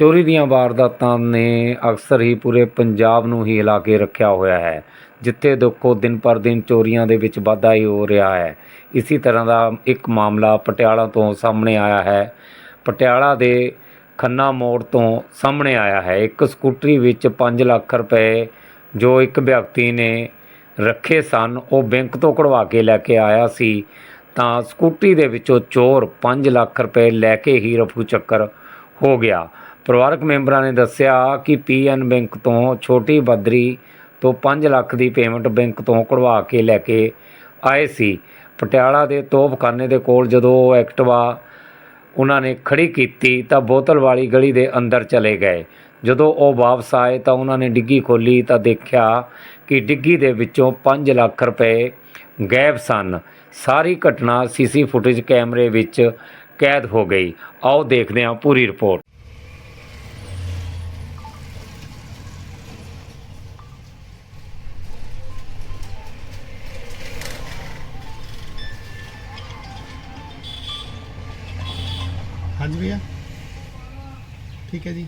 ਚੋਰੀ ਦੀਆਂ ਵਾਰਦਾਤਾਂ ਨੇ ਅਕਸਰ ਹੀ ਪੂਰੇ ਪੰਜਾਬ ਨੂੰ ਹੀ ਹਿਲਾ ਕੇ ਰੱਖਿਆ ਹੋਇਆ ਹੈ, ਜਿੱਥੇ ਦੇਖੋ ਦਿਨ ਪਰ ਦਿਨ ਚੋਰੀਆਂ ਦੇ ਵਿੱਚ ਵਾਧਾ ਹੀ ਹੋ ਰਿਹਾ ਹੈ। ਇਸੇ ਤਰ੍ਹਾਂ ਦਾ ਇੱਕ ਮਾਮਲਾ ਪਟਿਆਲਾ ਤੋਂ ਸਾਹਮਣੇ ਆਇਆ ਹੈ। ਪਟਿਆਲਾ ਦੇ ਖੰਨਾ ਮੋੜ ਤੋਂ ਸਾਹਮਣੇ ਆਇਆ ਹੈ। ਇੱਕ ਸਕੂਟਰੀ ਵਿੱਚ 5 ਲੱਖ ਰੁਪਏ ਜੋ ਇੱਕ ਵਿਅਕਤੀ ਨੇ ਰੱਖੇ ਸਨ, ਉਹ ਬੈਂਕ ਤੋਂ ਕਢਵਾ ਕੇ ਲੈ ਕੇ ਆਇਆ ਸੀ। ਤਾਂ ਸਕੂਟਰੀ ਦੇ ਵਿੱਚੋਂ ਚੋਰ 5 ਲੱਖ ਰੁਪਏ ਲੈ ਕੇ ਹੀ ਰਫੂ ਚੱਕਰ ਹੋ ਗਿਆ। ਪਰਿਵਾਰਕ ਮੈਂਬਰਾਂ ਨੇ ਦੱਸਿਆ ਕਿ ਪੀਐਨ ਬੈਂਕ ਤੋਂ ਛੋਟੀ ਬਦਰੀ ਤੋਂ 5 ਲੱਖ ਦੀ ਪੇਮੈਂਟ ਬੈਂਕ ਤੋਂ ਕਢਵਾ ਕੇ ਲੈ ਕੇ ਆਏ ਸੀ। ਪਟਿਆਲਾ ਦੇ ਤੋਪਖਾਨੇ ਦੇ ਕੋਲ ਜਦੋਂ ਉਹ ਐਕਟਿਵਾ ਉਹਨਾਂ ਨੇ ਖੜੀ ਕੀਤੀ ਤਾਂ ਬੋਤਲ ਵਾਲੀ ਗਲੀ ਦੇ ਅੰਦਰ ਚਲੇ ਗਏ। ਜਦੋਂ ਉਹ ਵਾਪਸ ਆਏ ਤਾਂ ਉਹਨਾਂ ਨੇ ਡਿੱਗੀ ਖੋਲੀ ਤਾਂ ਦੇਖਿਆ ਕਿ ਡਿੱਗੀ ਦੇ ਵਿੱਚੋਂ 5 ਲੱਖ ਰੁਪਏ ਗਾਇਬ ਸਨ। ਸਾਰੀ ਘਟਨਾ ਸੀਸੀ ਫੁਟੇਜ ਕੈਮਰੇ ਵਿੱਚ ਕੈਦ ਹੋ ਗਈ। ਆਓ ਦੇਖਦੇ ਹਾਂ ਪੂਰੀ ਰਿਪੋਰਟ। ਹਾਂਜੀ ਭਈਆ ਠੀਕ ਹੈ ਜੀ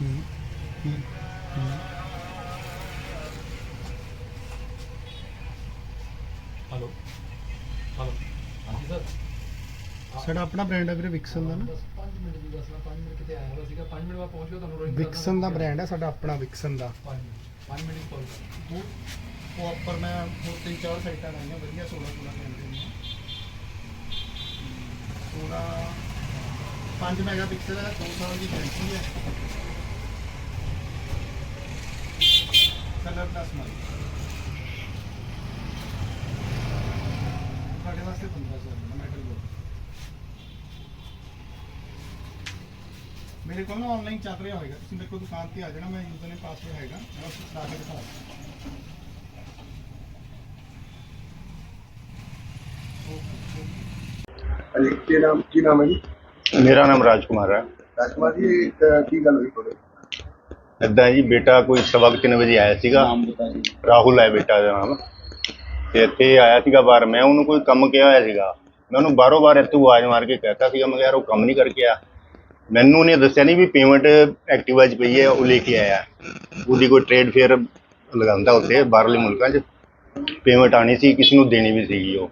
ਹੂੰ ਹੂੰ ਹਲੋ ਹਲੋ ਹਾਂਜੀ ਸਰ ਸਾਡਾ ਆਪਣਾ ਬ੍ਰਾਂਡ ਹੈ ਵੀਰੇ ਵਿਕਸਨ ਦਾ ਨਾ 5 ਮਿੰਟ ਦੀ ਦੱਸਣਾ 5 ਮਿੰਟ ਕਿਤੇ ਆਇਆ ਹੋਇਆ ਸੀਗਾ 5 ਮਿੰਟ ਬਾਅਦ ਪਹੁੰਚ ਗਿਆ ਤੁਹਾਨੂੰ ਰੋਇੰਗ ਵਿਕਸਨ ਦਾ ਬ੍ਰਾਂਡ ਹੈ ਸਾਡਾ ਆਪਣਾ ਵਿਕਸਨ ਦਾ 5 ਮਿੰਟ 5 ਮਿੰਟ ਪਹੁੰਚ ਉਹ ਪਰ ਮੈਂ ਹੋਰ ਤਿੰਨ ਚਾਰ ਸਾਈਟਾਂ ਲਾਈਆਂ ਵਧੀਆ 16 16 ਕੈਮਰੇ ਨੇ 16 5 ਮੈਗਾਪਿਕਸਲ ਹੈ 2 ਸਾਲ ਦੀ ਗਾਰੰਟੀ ਹੈ। ਕਲਰ ਦਾ ਮਾਰ ਸਾਡੇ ਵਾਸਤੇ 1500 ਦਾ ਮੈਟਲ ਬੋਰਡ ਮੇਰੇ ਕੋਲ ਨਾ ਆਨਲਾਈਨ ਚੱਲ ਰਿਹਾ ਹੋਏਗਾ। ਤੁਸੀਂ ਮੇਰੇ ਕੋਲ ਦੁਕਾਨ ਤੇ ਆ ਜਾਣਾ, ਮੈਂ ਯੂਜ਼ਰ ਨੇ ਪਾਸਵਰਡ ਹੈਗਾ, ਮੈਂ ਉਸ ਲਾ ਕੇ ਦਿਖਾ ਹਾਂਜੀ ਕੀ ਨਾਮ ਕੀ ਨਾਮ ਹੈ ਜੀ? ਮੇਰਾ ਨਾਮ ਰਾਜਕੁਮਾਰ ਹੈ। ਰਾਜਕੁਮਾਰ ਜੀ ਇੱਕ, ਕੀ ਗੱਲ ਹੋਈ ਤੁਹਾਡੇ? ਏਦਾਂ ਜੀ ਬੇਟਾ ਕੋਈ ਸਵਾ ਕੁ ਤਿੰਨ ਵਜੇ ਆਇਆ ਸੀਗਾ। ਰਾਹੁਲ ਹੈ ਬੇਟਾ ਦਾ ਨਾਮ। ਤੇ ਇੱਥੇ ਆਇਆ ਸੀਗਾ ਬਾਹਰ। ਮੈਂ ਉਹਨੂੰ ਕੋਈ ਕੰਮ ਕਿਹਾ ਹੋਇਆ ਸੀਗਾ। ਮੈਂ ਉਹਨੂੰ ਬਾਰੋ ਬਾਰ ਇੱਥੋਂ ਆਵਾਜ਼ ਮਾਰ ਕੇ ਕਹਿਤਾ ਸੀਗਾ ਮੈਂ ਕਿਹਾ ਯਾਰ ਉਹ ਕੰਮ ਨਹੀਂ ਕਰਕੇ ਆ। ਮੈਨੂੰ ਉਹਨੇ ਦੱਸਿਆ ਨਹੀਂ ਵੀ ਪੇਮੈਂਟ ਐਕਟਿਵਾ 'ਚ ਪਈ ਹੈ ਉਹ ਲੈ ਕੇ ਆਇਆ। ਉਹਦੀ ਕੋਈ ਟ੍ਰੇਡ ਫੇਅਰ ਲਗਾਉਂਦਾ ਉੱਥੇ ਬਾਹਰਲੇ ਮੁਲਕਾਂ 'ਚ। ਪੇਮੈਂਟ ਆਣੀ ਸੀ ਕਿਸ ਨੂੰ ਦੇਣੀ ਵੀ ਸੀਗੀ ਉਹ।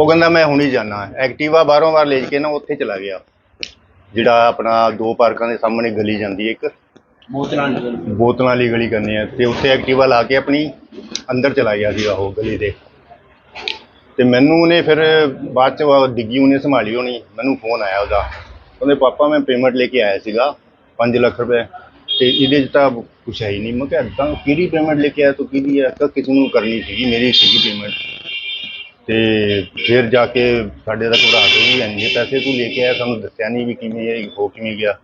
ਉਹ ਕਹਿੰਦਾ ਮੈਂ ਹੁਣੀ ਜਾਣਾ ਐਕਟਿਵਾ ਬਾਹਰੋਂ ਬਾਹਰ ਲੈ ਕੇ ਨਾ ਉੱਥੇ ਚਲਾ ਗਿਆ। ਜਿਹੜਾ ਆਪਣਾ ਦੋ ਪਾਰਕਾਂ ਦੇ ਸਾਹਮਣੇ ਗਲੀ ਜਾਂਦੀ ਹੈ ਇੱਕ। ਬੋਤਲਾਂ ਵਾਲੀ ਗਲੀ। ਕਰਨੀ ਹੈ। ਤੇ ਉੱਥੇ ਐਕਟਿਵਾ ਲਾ ਕੇ ਆਪਣੀ ਅੰਦਰ ਚਲਾ ਗਿਆ ਸੀਗਾ ਉਹ ਗਲੀ ਦੇ। ਤੇ ਮੈਨੂੰ ਉਹਨੇ ਫਿਰ ਬਾਅਦ ਚ ਉਹ ਡਿੱਗੀ ਉਹਨੇ ਸੰਭਾਲੀ ਹੋਣੀ। ਮੈਨੂੰ ਫੋਨ ਆਇਆ ਉਹਦਾ। ਉਹਦੇ ਪਾਪਾ ਮੈਂ ਪੇਮੈਂਟ ਲੈ ਕੇ ਆਇਆ ਸੀਗਾ 5 ਲੱਖ ਰੁਪਏ। ਤੇ ਇਹਦੇ 'ਚ ਤਾਂ ਕੁਛ ਹੈ ਹੀ ਨਹੀਂ। ਮੈਂ ਕਿਹਾ ਤਾਂ ਕਿਹੜੀ ਪੇਮੈਂਟ ਲੈ ਕੇ ਆਇਆ ਤੂੰ? ਕਿਹਦੀ ਹੈ? ਤਾਂ ਕਿਸੇ ਨੂੰ ਕਰਨੀ ਸੀਗੀ? ਮੇਰੀ ਸੀਗੀ ਪੇਮੈਂਟ ਤੇ ਫਿਰ ਜਾ ਕੇ ਸਾਡੇ ਦਾ ਘਬਰਾਹਟ ਹੋਈ ਇੰਨੇ ਪੈਸੇ ਤੂੰ ਲੈ ਕੇ ਆਇਆ ਸਾਨੂੰ ਦੱਸਿਆ ਨਹੀਂ ਵੀ ਕਿਵੇਂ ਇਹ ਹੋ ਕਿਵੇਂ ਗਿਆ।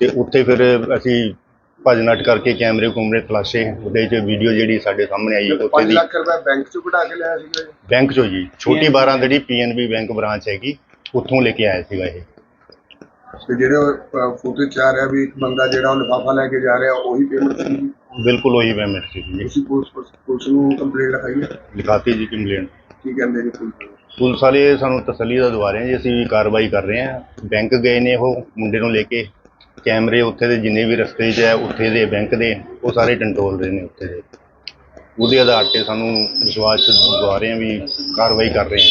ਤੇ ਉੱਥੇ ਫਿਰ ਅਸੀਂ ਭੱਜ ਨੱਟ ਕਰਕੇ ਕੈਮਰੇ ਕੁਮਰੇ ਤਲਾਸ਼ੇ। ਉਹਦੇ 'ਚ ਵੀਡੀਓ ਜਿਹੜੀ ਸਾਡੇ ਸਾਹਮਣੇ ਆਈ ਉੱਥੇ 5 ਦੀ ਲੱਖ ਰੁਪਏ ਬੈਂਕ ਚੋਂ ਕਢਾ ਕੇ ਲਿਆ ਸੀਗਾ ਜੀ ਬੈਂਕ ਚੋਂ ਜੀ। ਛੋਟੀ 12 ਜਿਹੜੀ ਪੀਐਨਬੀ ਬੈਂਕ ਬ੍ਰਾਂਚ ਹੈਗੀ ਉੱਥੋਂ ਲੈ ਕੇ ਆਇਆ ਸੀਗਾ ਇਹ। ਤੇ ਜਿਹੜੇ ਫੋਟੋ ਚ ਆ ਰਿਹਾ ਵੀ ਇੱਕ ਬੰਦਾ ਜਿਹੜਾ ਉਹ ਲਿਫਾਫਾ ਲੈ ਕੇ ਜਾ ਰਿਹਾ ਉਹੀ ਪੇਮੈਂਟ ਸੀ? ਬਿਲਕੁਲ ਉਹੀ ਪੇਮੈਂਟ ਸੀ ਜੀ। ਤੁਸੀਂ ਪੁਲਿਸ ਪੁਲਿਸ ਨੂੰ ਕੰਪਲੇਂਟ ਲਿਖਾਈ ਹੈ? ਲਿਖਾਤੀ ਜੀ ਕੰਪਲੇਂਟ ਕੀ ਕਹਿੰਦੇ ਜੀ ਪੁਲਿਸ ਵਾਲੇ? ਪੁਲਿਸ ਵਾਲੇ ਸਾਨੂੰ ਤਸੱਲੀ ਦਾ ਦਵਾ ਰਹੇ ਆ ਜੀ, ਅਸੀਂ ਵੀ ਕਾਰਵਾਈ ਕਰ ਰਹੇ ਹਾਂ। ਬੈਂਕ ਗਏ ਨੇ ਉਹ ਮੁੰਡੇ ਨੂੰ ਲੈ ਕੇ। ਕੈਮਰੇ ਉੱਥੇ ਦੇ ਜਿੰਨੇ ਵੀ ਰਸਤੇ 'ਚ ਹੈ, ਉੱਥੇ ਦੇ ਬੈਂਕ ਦੇ, ਉਹ ਸਾਰੇ ਕੰਟਰੋਲ ਰਹੇ ਨੇ ਉੱਥੇ ਦੇ। ਉਹਦੇ ਆਧਾਰ ਤੇ ਸਾਨੂੰ ਵਿਸ਼ਵਾਸ ਦਵਾ ਰਹੇ ਆ ਵੀ ਕਾਰਵਾਈ ਕਰ ਰਹੇ ਹਾਂ।